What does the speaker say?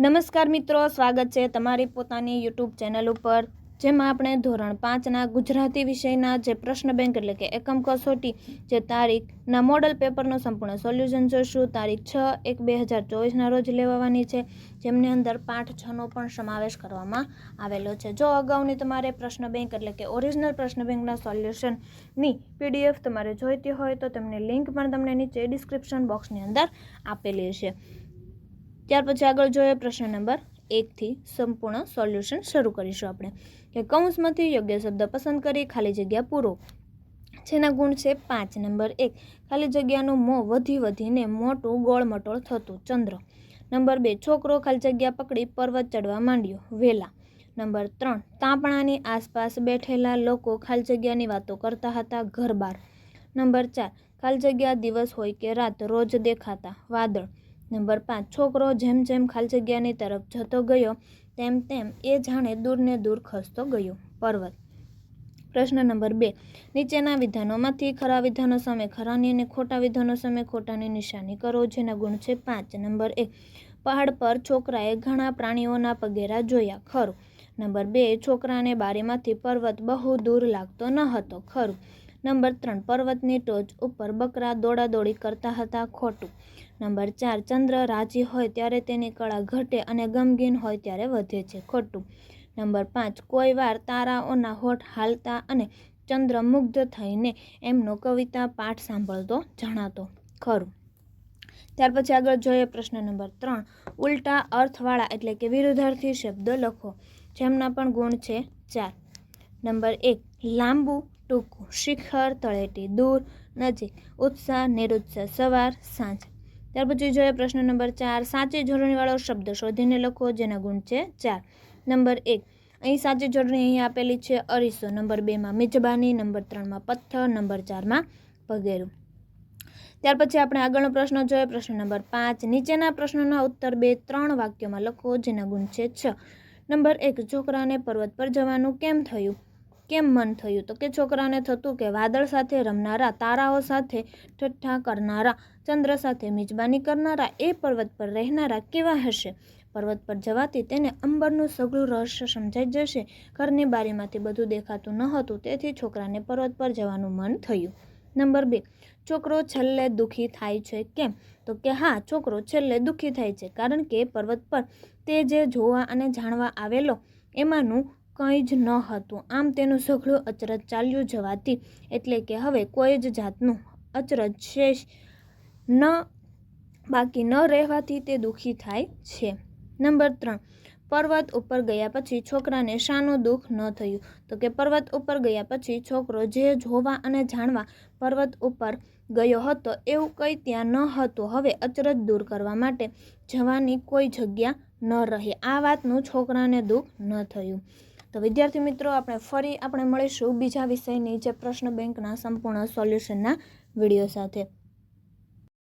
નમસ્કાર મિત્રો, સ્વાગત છે તમારી પોતાની યુટ્યુબ ચેનલ ઉપર, જેમાં આપણે ધોરણ પાંચના ગુજરાતી વિષયના જે પ્રશ્ન બેંક એટલે કે એકમ કસોટી, જે તારીખના મોડલ પેપરનું સંપૂર્ણ સોલ્યુશન જોઈશું. તારીખ છ એક બે હજાર ચોવીસના રોજ લેવાની છે. જેમની અંદર પાઠ છનો પણ સમાવેશ કરવામાં આવેલો છે. જો અગાઉની તમારે પ્રશ્ન બેંક એટલે કે ઓરિજિનલ પ્રશ્ન બેંકના સોલ્યુશનની પીડીએફ તમારે જોઈતી હોય તો તેમની લિંક પણ તમને નીચે ડિસ્ક્રિપ્શન બોક્સની અંદર આપેલી છે. ત્યાર પછી આગળ જોઈએ પ્રશ્ન નંબર એકથી સંપૂર્ણ સોલ્યુશન શરૂ કરીશું આપણે. કે કૌંસમાંથી યોગ્ય શબ્દ પસંદ કરી, ખાલી જગ્યા પૂરો. જેના ગુણ છે પાંચ. નંબર એક, ખાલી જગ્યાનું મોં વધી વધીને મોટું ગોળમટોળ થતું. ચંદ્ર. નંબર બે, છોકરો ખાલી જગ્યા પકડી પર્વત ચડવા માંડ્યો. વેલા. નંબર ત્રણ, તાપણાની આસપાસ બેઠેલા લોકો ખાલી જગ્યાની વાતો કરતા હતા ઘર બહાર નંબર ચાર, ખાલી જગ્યા દિવસ હોય કે રાત રોજ દેખાતા. વાદળ. નંબર પાંચ, છોકરો જેમ જેમ ખાલી જગ્યાની તરફ જતો ગયો, તેમ તેમ એ જાણે દૂરને દૂર ખસતો ગયો. પર્વત. પ્રશ્ન નંબર બે. નીચેના વિધાનોમાંથી ખરા વિધાનો સામે ખરાની અને ખોટા વિધાનો સામે ખોટાની નિશાની કરો, જેના ગુણ છે પાંચ. નંબર એક. પહાડ પર છોકરાએ ઘણા પ્રાણીઓના પગેરા જોયા. ખરું. નંબર બે. છોકરાને બારીમાંથી પર્વત બહુ દૂર લાગતો ન હતો. ખરું. નંબર ત્રણ, પર્વતની ટોચ ઉપર બકરા દોડાદોડી કરતા હતા ખોટું. નંબર ચાર, ચંદ્ર રાજી હોય ત્યારે તેની કળા ઘટે અને ગમગીન હોય ત્યારે વધે છે ખોટું. નંબર પાંચ, કોઈ વાર તારાઓના હોઠ હાલતા અને ચંદ્ર મુગ્ધ થઈને એમનો કવિતા પાઠ સાંભળતો જણાતો. ખરું. ત્યાર પછી આગળ જોઈએ પ્રશ્ન નંબર ત્રણ, ઉલટા અર્થવાળા એટલે કે વિરુદ્ધાર્થી શબ્દ લખો, જેમના પણ ગુણ છે ચાર. નંબર એક, લાંબુ ટૂંકું શિખર તળેટી દૂર નજીક ઉત્સાહ નિરુત્સાહ સવાર સાંજ. ત્યાર પછી જોઈએ પ્રશ્ન નંબર ચાર, સાચી જોડણીવાળો શબ્દ શોધીને લખો જેના ગુણ છે ચાર. નંબર એક, અહીં સાચી જોડણી અહીં આપેલી છે અરીસો. નંબર બેમાં મિજબાની, નંબર ત્રણમાં પથ્થર, નંબર ચારમાં પગેરું ત્યાર પછી આપણે આગળનો પ્રશ્ન જોઈએ પ્રશ્ન નંબર પાંચ, નીચેના પ્રશ્નોના ઉત્તર બે ત્રણ વાક્યોમાં લખો જેના ગુણ છે છ. નંબર એક, છોકરાને પર્વત પર જવાનું કેમ થયું? કેમ મન થયું? તો કે છોકરાને થતું કે વાદળ સાથે રમનારા, તારાઓ સાથે ઠઠ્ઠા કરનારા, ચંદ્ર સાથે મિજબાની કરનારા, એ પર્વત પર રહેનારા કેવા હશે? પર્વત પર જવાથી તેને અંબરનું સઘળું રહસ્ય સમજાઈ જશે. ઘરની બારીમાંથી બધું દેખાતું ન હતું, તેથી છોકરાને પર્વત પર જવાનું મન થયું. નંબર બે, છોકરો છેલ્લે દુઃખી થાય છે કેમ? તો કે હા, છોકરો છેલ્લે દુઃખી થાય છે, કારણ કે પર્વત પર તે જે જોવા અને જાણવા આવેલો, એમાંનું કંઈ જ ન હતું. આમ તેનું સઘળું અચરજ ચાલ્યું જવાથી, એટલે કે હવે કોઈ જ જાતનું અચરજ શેષ ન, બાકી ન રહેવાથી તે દુઃખી થાય છે. નંબર ત્રણ, પર્વત ઉપર ગયા પછી છોકરાને શાનું દુઃખ ન થયું. તો કે પર્વત ઉપર ગયા પછી છોકરો જે જોવા અને જાણવા પર્વત ઉપર ગયો હતો, એવું કંઈ ત્યાં ન હતું. હવે અચરજ દૂર કરવા માટે જવાની કોઈ જગ્યા ન રહી. આ વાતનું છોકરાને દુઃખ ન થયું. તો વિદ્યાર્થી મિત્રો, આપણે ફરી આપણે મળીશું બીજા વિષયની જે પ્રશ્ન બેંકના સંપૂર્ણ સોલ્યુશનના વીડિયો સાથે.